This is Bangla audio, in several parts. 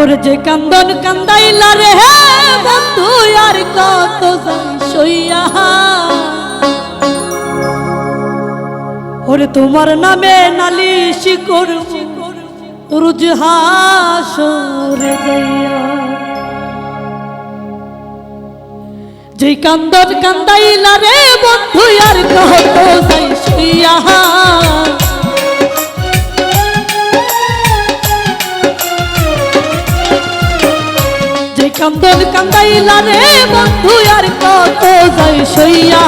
ওরে যে কান্দন কান্দাইলা রে হে বন্ধু, আর কত সইয়া। ওরে তোমার নামে নালিশ করব রুজ হাসরে যাইয়া। যে কান্দন কান্দাইলা রে বন্ধু, আর কত সইয়া। যে কান্দন কান্দাইলা রে বন্ধু, আর কত যাই সইয়া।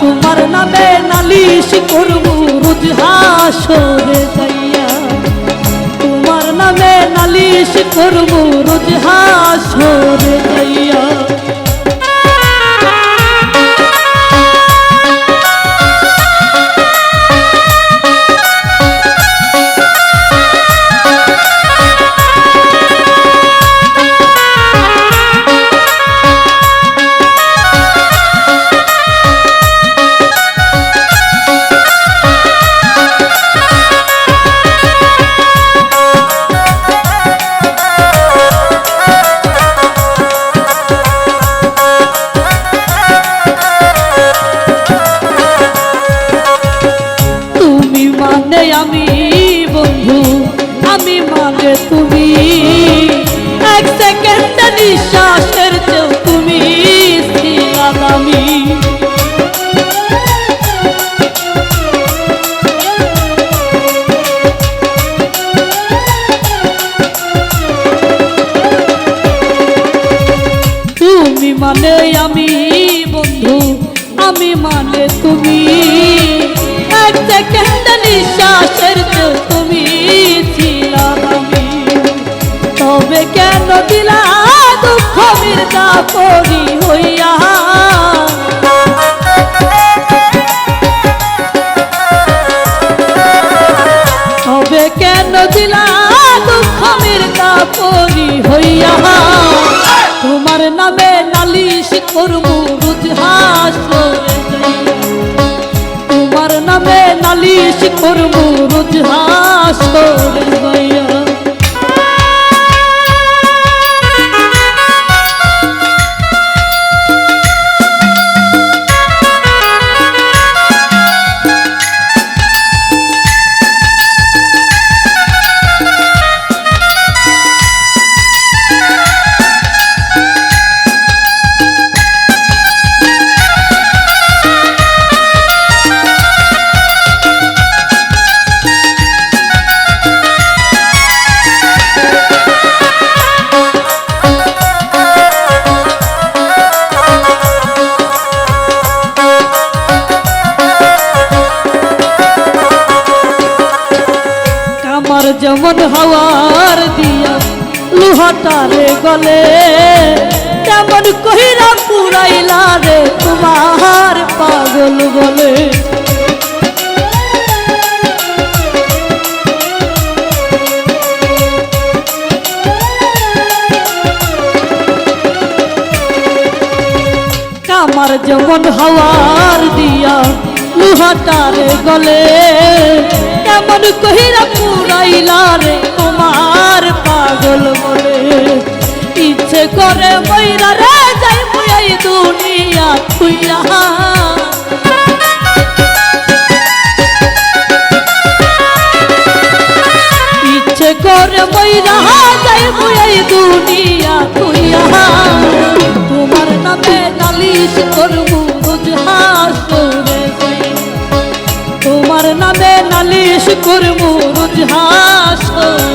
তোমার নামে নালিশ করব রোজ হাসরে যাইয়া। তোমার নামে নালিশ করব রোজ তুমি। এক সেকেন্ড নিঃশ্বাসের চেয়েও তুমি ছিলাম আমি। তুমি মানে আমি, বন্ধু, আমি মানে তুমি। এক সেকেন্ড নিঃশ্বাসের চেয়েও দিলা দুঃখ মির্জা পরি হইয়া। তবে কেন দিলা দুঃখ মির্জা পরি হইয়া? তোমার নামে নালিশ করব যাইয়া তোমার নামে নালিশ করব কামার যেমন হাওয়ার দিয়া লোহাটারে গলে, তেমন কহিরা পুরাইলা রে তোমার পাগল বলে কামার যেমন হাওয়ার লোহাটারে গলে, কেমন কহিরা পুরাইলা রে তোমার পাগল বলে ইচ্ছে করে ময়রা রে যাই মুই দুনিয়া খুইয়া। ইচ্ছে করে ময়রা যাই মুই দুনিয়া খুইয়া। নালিশ করব রোজ হাসরে।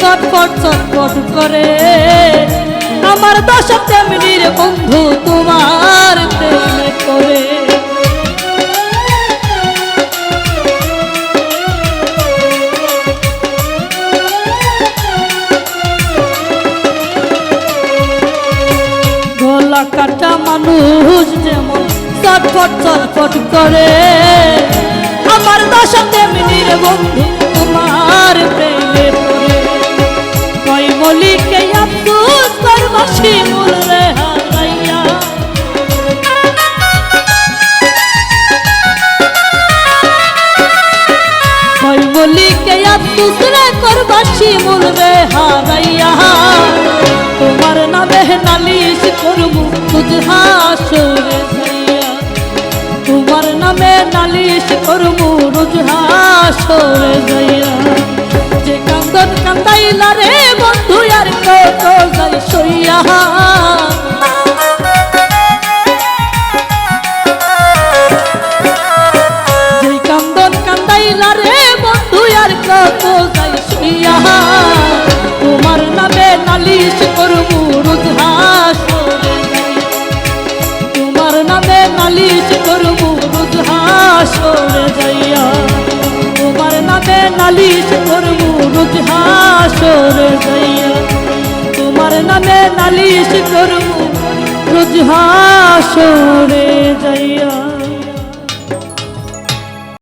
চটপট চটপট করে, আমার দশা তেমনির বন্ধু, তোমার প্রেমে করে গলা কাটা মানুষ যেমন চটপট চটপট করে, আমার দশা তেমনি বন্ধু তোমার প্রেমে পড়ে। কই মলিকে আফসোস করবা শিমুল রে হারাইয়া কই মলিকে আফসোস রে করবা শিমুল রে হারাইয়া তোমার নামে নালিশ করব বুঝহা সরে যাইয়া তোমার নামে নালিশ করব রুজহা সরে যাইয়া যে কান্দাইলা রে বন্ধু, আর কত যাই সইয়া। যে কান্দন কান্দাইলা রে বন্ধু, আর কত যাই সইয়া। তোমার নামে নালিশ করব রুজহা সরে তোমার নামে নালিশ করব রুজহা সরে যাইয়া। তোমার নামে নালিশ করব রুজহা সরে যাইয়া তোমার নামে নালিশ করব রুজহা সরে যাইয়া।